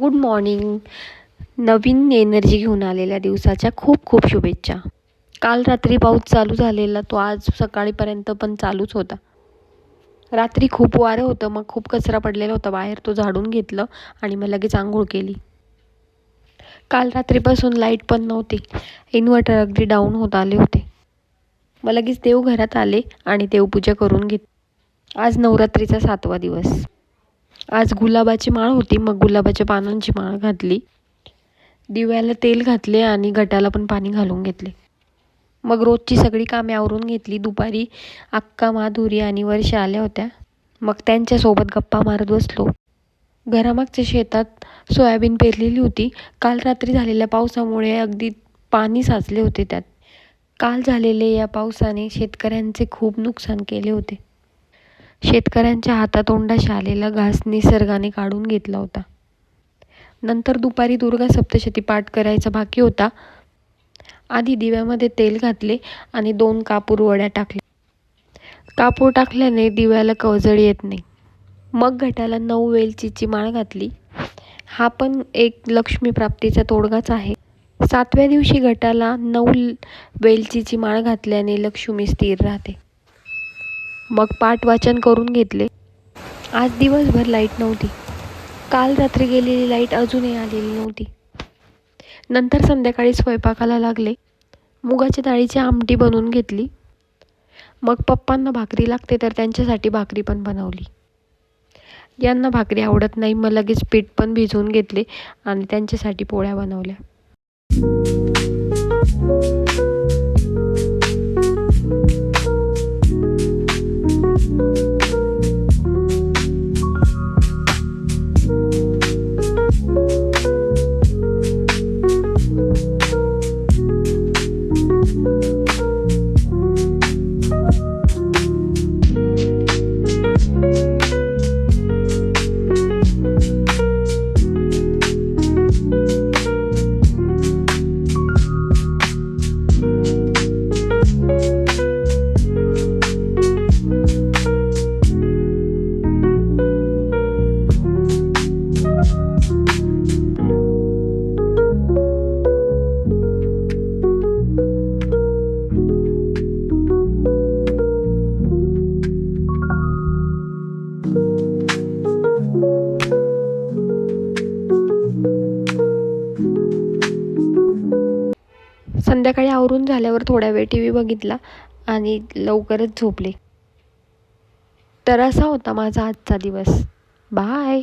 Good morning. नवीन energy घेऊन आलेल्या दिवसाच्या खूप खूप शुभेच्छा. काल रात्री पाऊस चालू झालेला तो आज सकाळीपर्यंत पण चालूच होता. रात्री खूप वारं होतं मग खूप कचरा पडलेला होता. बाहेर तो झाडून घेतलं आणि मग लगेच आंघोळ केली. काल रात्रीपासून लाइट पण नव्हती. इन्व्हर्टर अगदी डाऊन होत आले होते. मग लगेच देवघरात आले आणि देवपूजा करून घेत आज नवरात्रीचा सातवा दिवस. आज गुलाबाची माळ होती मग गुलाबाच्या पानांची माळ घातली. दिव्याला तेल घातले आणि गटाला पण पाणी घालून घेतले. मग रोजची सगळी कामे आवरून घेतली. दुपारी अक्का माधुरी आणि वर्षा आल्या होत्या. मग त्यांच्यासोबत गप्पा मारत बसलो. घरामागच्या शेतात सोयाबीन पेरलेली होती. काल रात्री झालेल्या पावसामुळे अगदी पाणी साचले होते त्यात. काल झालेले या पावसाने शेतकऱ्यांचे खूप नुकसान केले होते. शेतकऱ्यांच्या हातातोंडाशी आलेला घास निसर्गाने काढून घेतला होता. नंतर दुपारी दुर्गा सप्तशती पाठ करायचा बाकी होता. आधी दिव्यामध्ये तेल घातले आणि दोन कापूर वड्या टाकल्या. कापूर टाकल्याने दिव्याला कवजळ येत नाही. मग घटाला नऊ वेलचीची माळ घातली. हा पण एक लक्ष्मी प्राप्तीचा तोडगाच आहे. सातव्या दिवशी घटाला नऊ वेलचीची माळ घातल्याने लक्ष्मी स्थिर राहते. मग पाठ वाचन करून घेतले. आज दिवसभर लाइट नव्हती. काल रात्री गेलेली लाइट अजूनही आलेली नव्हती. नंतर संध्याकाळी स्वयंपाकाला लागले. मुगाच्या डाळीची आमटी बनवून घेतली. मग पप्पांना भाकरी लागते तर त्यांच्यासाठी भाकरी पण बनवली. यांना भाकरी आवडत नाही मग लगेच पीठ पण भिजवून घेतले आणि त्यांच्यासाठी पोळ्या बनवल्या. संध्याकाळी आवरून झाल्यावर थोड्या वेळ टी व्ही बघितला आणि लवकरच झोपले. तर असा होता माझा आजचा दिवस. बाय.